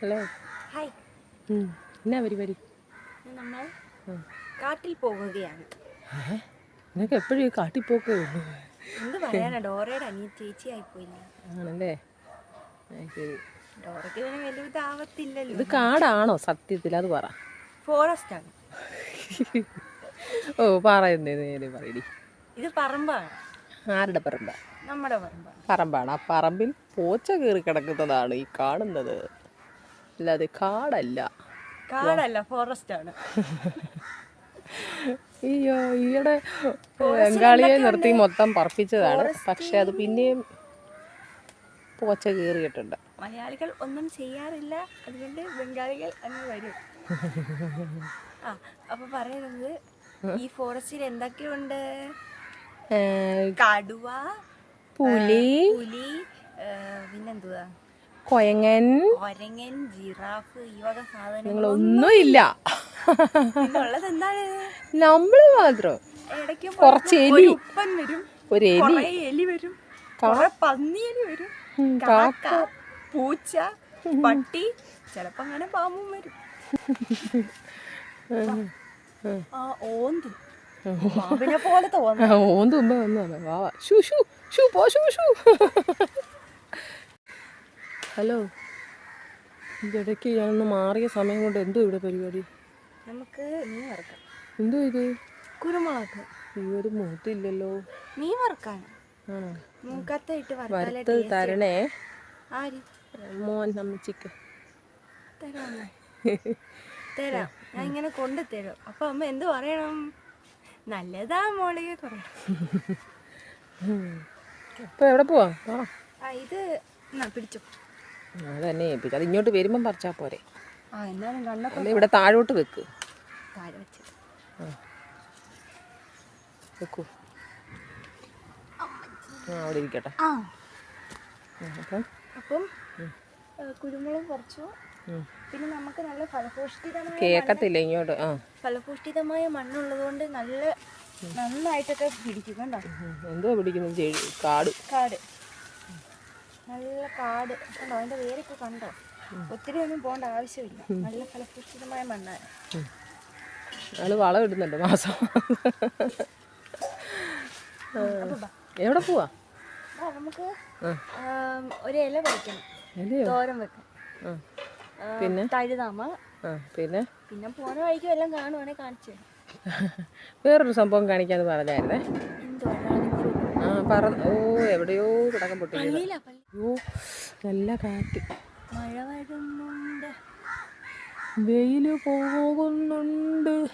Hello. Hi. എന്നാ പരിപാടി നമ്മൾ കാട്ടിൽ പോകുകയാണ് ഏ? നിനക്ക് എപ്പോഴും ഈ കാട്ടിപ്പോക്കേ ഉള്ളൂ. എന്ത് പറയാനാ? ഡോറയുടെ അനിയൻ ചേച്ചി ആയിപ്പോയില്ലേ ആണല്ലേ? ശരി. ഡോറയ്ക്ക് പിന്നെ വലിയ ഇതാവത്തില്ലല്ലോ ഇത് കാടാണോ? സത്യത്തിൽ അത് പറ. ഫോറസ്റ്റ് ആണ്. ഓ പറയുന്നേ നേരെ പറയടി ഇത് പറമ്പാണ്. ആരുടെ പറമ്പ? നമ്മുടെ പറമ്പാണ്. പറമ്പാണ്. ആ പറമ്പിൽ പോച്ച കയറി കിടക്കുന്നതാണ് ഈ കാണുന്നത്. അല്ലാതെ കാടല്ല. കാടല്ല ഫോറസ്റ്റ് ആണ്. അയ്യോ ഈയിടെ ബംഗാളിയെ നിർത്തി മൊത്തം പറപ്പിച്ചതാണ്. പക്ഷെ അത് പിന്നെയും പോച്ച കയറിയിട്ടുണ്ട് മലയാളികൾ ഒന്നും ചെയ്യാറില്ല. അതുകൊണ്ട് ബംഗാളികൾ അങ്ങ് വരും. ആ അപ്പൊ പറയുന്നത് ഈ ഫോറസ്റ്റിൽ എന്തൊക്കെയുണ്ട്? കടുവ പുലി. പുലി പിന്നെന്തുവാ? കൊയങ്ങൻ. ഒരങ്ങൻ ജിറാഫ് ഈ വക സാധനങ്ങൾ നിങ്ങളൊന്നും ഇല്ല. നമ്മൾ മാത്രം. കൊറച്ച് എലി. വരും. ഒരു എലി. എലി വരും. പന്നി പന്നിയെലി വരും. കാക്ക പൂച്ച പട്ടി ചിലപ്പോ അങ്ങനെ പാമ്പും വരും. ഓന്ത്. പാമ്പിനെ പോലെ തോന്നുന്നു ആ, ഓന്ത് മുമ്പ് വന്നതാണ് വാ വാ. ഷൂ ഷൂ ഷൂ പോ ഷൂ ഷൂ ഹലോ. ഇടയ്ക്ക് ഞാനൊന്ന് മാറിയ സമയം കൊണ്ട് എന്തോ ഇവിടെ പരിപാടി? നമുക്ക് മീൻ വറുക്കാം. എന്തോ ഇത്? കുരുമുളക്. ഈ ഒരു മൂത്തില്ലല്ലോ മീൻ വറുക്കാണ് ആണോ? മൂക്കത്ത ഇട്ട് തരണേ. ആര്? മോൻ അമ്മച്ചിക്ക്. തരാമോ തരാം. ഞാൻ ഇങ്ങനെ കൊണ്ടു തരും അപ്പൊ അമ്മ എന്ത് പറയണം? നല്ലതാ മോളെ പറയണം എവിടെ പോവാ? ഇത് പിടിച്ചോ. അത് തന്നെ ഏൽപ്പിച്ചു അത് ഇങ്ങോട്ട് വരുമ്പം പറിച്ചാൽ പോരെ. ആ എന്നാലും അല്ലെ ഇവിടെ താഴോട്ട് വെക്ക്. താഴെ വെച്ച്. വെക്കൂ. ആ അവിടെ ഇരിക്കട്ടെ. ആ. ഉം, അപ്പം? അപ്പം ഏ, കുരുമുളക് കുറച്ചു ഉം. പിന്നെ നമുക്ക് നല്ല ഫലഭൂഷ്ടിതമായ കേക്കത്തില്ല ഇങ്ങോട്ട്. ആ. ഫലഭൂഷ്ടിതമായ മണ്ണുള്ളത് കൊണ്ട് നല്ല നന്നായിട്ടൊക്കെ പിടിക്കും കണ്ടോ? ഉം, എന്തോ പിടിക്കുന്നു ചെടി കാട്. കാട്. നല്ല കാട്. കണ്ടോ? അതിന്റെ വേരൊക്കെ കണ്ടോ? ഒത്തിരി ഒന്നും പോകേണ്ട ആവശ്യമില്ല. നല്ല ഫലഭൂഷിതമായ മണ്ണാണ്. ആൾ വളം ഇടുന്നുണ്ട് മാസം. എവിടെ പോവാ? നമുക്ക് ഒരു ഇല അല്ലയോ തോരൻ വെക്കാം. പിന്നെ? തഴുതാമ പിന്നെ? പിന്നെ പോണ വഴിക്കും എല്ലാം കാണുവാണെ കാണിച്ചു വേറൊരു സംഭവം കാണിക്കാന്ന് പറഞ്ഞായിരുന്നേ. ആ പറ ഓ എവിടെയോ കിടക്കം പൊട്ടി അയ്യോ നല്ല കാറ്റ്. മഴ വരുന്നുണ്ട്. വെയിൽ പോകുന്നുണ്ട്.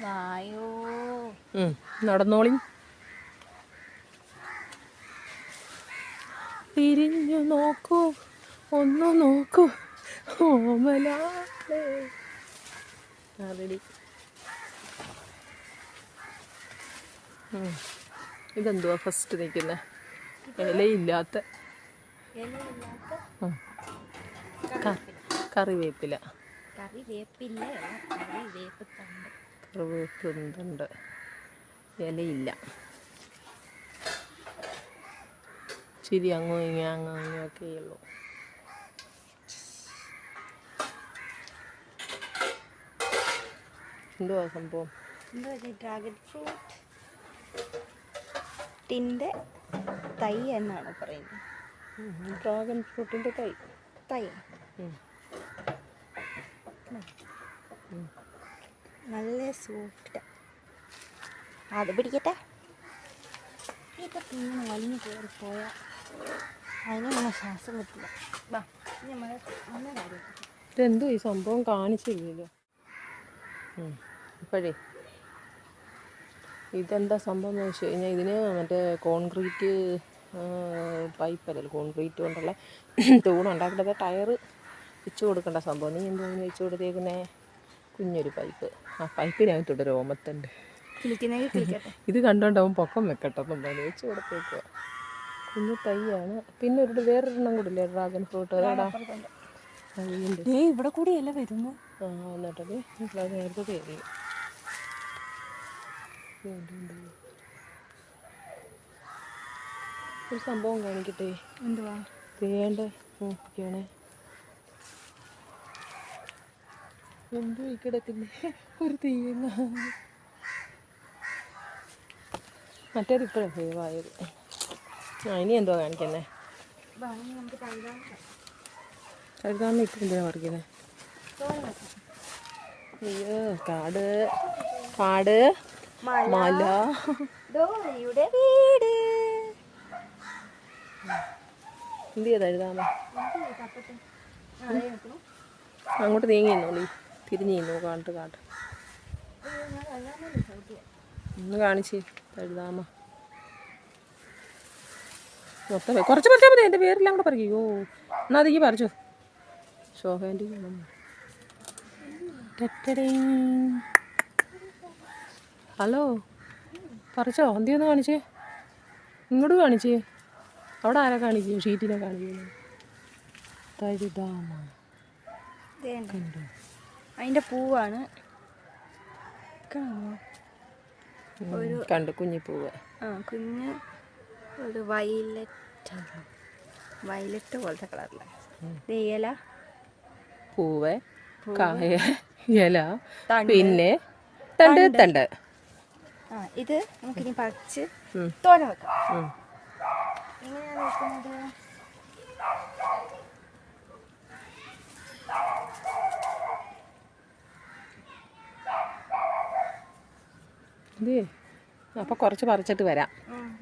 വായോ. നടന്നോളി. തിരിഞ്ഞു നോക്കൂ ഒന്ന് നോക്കൂ. ഓമലാളേ. ആ റെഡി ഉം. ഇതെന്തുവാ ഫസ്റ്റ് നിൽക്കുന്ന ഇലയില്ലാത്ത. കറിവേപ്പില കറി വേപ്പില്ല കറി വേപ്പ് തണ്ട് കറിവേപ്പുണ്ട് ഇലയില്ല. ചിരി അങ്ങോ ഇങ്ങനെ അങ്ങോ ഇങ്ങും ഒക്കെ ഉള്ളൂ എന്തുവാ സംഭവം? എന്താ ഡ്രാഗൺ ഫ്രൂട്ട് ടിന്റെ തൈ എന്നാണ് പറയുന്നത്. ഡ്രാഗൺ ഫ്രൂട്ടിന്റെ തൈ. തൈ. നല്ല സോഫ്റ്റ് അത് പിടിക്കട്ടെ. ഇപ്പം പിന്നെ വലിഞ്ഞു കയറി പോയാൽ അതിനൊന്നും ശ്വാസം കിട്ടില്ല വാ നല്ല കാര്യം ഇതെന്തോ ഈ സംഭവം കാണിച്ചില്ലല്ലോ. ഇപ്പോഴേ. ഇതെന്താ സംഭവം എന്ന് വെച്ച് കഴിഞ്ഞാൽ ഇതിന് മറ്റേ കോൺക്രീറ്റ് പൈപ്പല്ലല്ലോ കോൺക്രീറ്റ് കൊണ്ടുള്ള തൂണുണ്ടാക്കേണ്ടത് ടയർ വെച്ച് കൊടുക്കേണ്ട സംഭവം. നീ എന്തോ അതിന് വെച്ച് കൊടുത്തേക്കുന്നേ? കുഞ്ഞൊരു പൈപ്പ് ആ പൈപ്പിനകത്തോട്ട് രോമത്തുണ്ട് ഇത് കണ്ടോണ്ട് അവൻ പൊക്കം വെക്കട്ടെ എന്നും പറഞ്ഞു വെച്ച് കൊടുത്തേക്കുക കുഞ്ഞു തൈയാണ്. പിന്നെ ഒരു വേറൊരെണ്ണം കൂടില്ലേ ഡ്രാഗൺ ഫ്രൂട്ട് അതാടാ. ഇവിടെ കൂടിയല്ല വരുന്നു? ആ എന്നിട്ടത് നേരത്തെ തേരി ഒരു സംഭവം കാണിക്കട്ടെ? എന്തുവാ? വേണ്ട നോക്കിയാണേ എന്തോ ഈ കിടക്കുന്നേ? ഒരു തീങ്ങ. മറ്റേത് ഇപ്പോഴാണ് സേവായത് ആ ഇനി എന്തോ കാണിക്കുന്നേ? കഴുതാന്ന് ഇപ്പം എന്തിനാ പറിക്കുന്നേ. അയ്യോ കാട്. കാട്. മല. ഡോറിയുടെ വീട്. എന്ത് ചെയ്താ എഴുതാമ? അതേ. അങ്ങോട്ട് നീങ്ങി നിന്നോളി. തിരിഞ്ഞു നിന്നു കാട്ട് കാട്ട് ഒന്ന് കാണിച്ച് എഴുതാമ? മൊത്തം കുറച്ച് പറിച്ചാൽ മതി എന്റെ പേരെല്ലാം കൂടെ പറിക്കോ എന്നാൽ പറിച്ചു. പറിച്ചോ ശോഭേന്റെ ഹലോ. പറിച്ചോ എന്തി ഒന്ന് കാണിച്ചേ? ഇങ്ങോട്ട് കാണിച്ചേ. അവിടെ ആരാ കാണിക്കും? ഷീറ്റിനെ കാണിക്കുന്നു ഉണ്ട്. അതിന്റെ പൂവാണ്. ഒരു കണ്ട് കുഞ്ഞിപ്പൂവ് ആ കുഞ്ഞ് ഒരു വയലറ്റ് വയലറ്റ് പോലത്തെ കളറില്ല ഇല. പൂവ് കായ ഇല. പിന്നെ തണ്ട്. തണ്ട്. ആ ഇത് നമുക്കിനി പറിച്ച്. തോന വെക്കാം. എങ്ങനെയാണ് വെക്കുന്നത്? ഇതേ അപ്പോൾ കുറച്ച് പറിച്ചിട്ട് വരാം.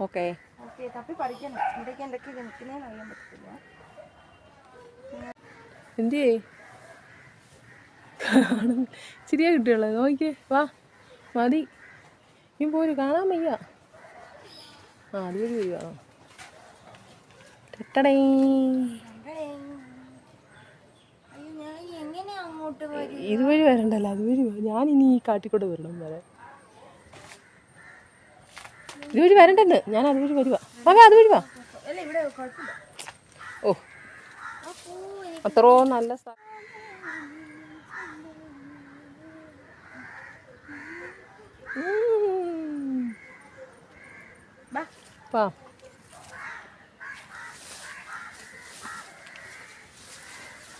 ഓക്കെ. ഓക്കെ തപ്പി പറിക്കണം. ഇവിടേക്ക് എന്തൊക്കെ നിൽക്കുന്നതെന്ന് അറിയാൻ പറ്റത്തില്ല. എന്തിയേ? ശരിയാ കിട്ടിയുള്ളത് നോക്കിയേ വാ. മതി നീ പോര് കാണാൻ വയ്യ. ആ അതുവഴി വരുവാണോ ടെട്ടടേ. ഇതുവഴി വരണ്ടല്ലോ അതുവഴി ഞാൻ ഇനി ഈ കാട്ടിക്കൂടെ വരണം വരെ. ഇതുവഴി വരണ്ടെന്ന്. ഞാൻ അതുവഴി വരുവാ വാ അതുവഴി വാ. ഓ. അത്രോ നല്ല സ്ഥലം. വാ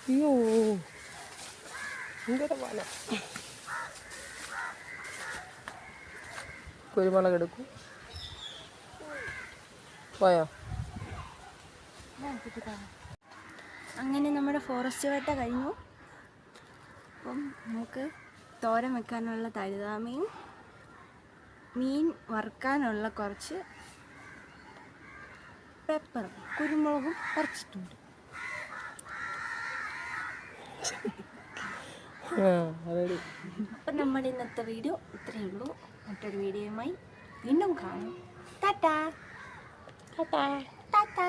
അയ്യോ ഭയങ്കര മല കുരുമുളക് എടുക്കും പോയോ അങ്ങനെ നമ്മുടെ ഫോറസ്റ്റ് വേട്ട കഴിഞ്ഞു. അപ്പം നമുക്ക് തോരൻ വെക്കാനുള്ള തഴുതാമയും മീൻ വറുക്കാനുള്ള കുറച്ച് പെപ്പറും കുരുമുളകും പറിച്ചിട്ടുണ്ട്. അപ്പം നമ്മുടെ ഇന്നത്തെ വീഡിയോ ഇത്രയേ ഉള്ളൂ. മറ്റൊരു വീഡിയോയുമായി വീണ്ടും കാണാം. ടാറ്റാ. ടാറ്റാ. ടാറ്റാ.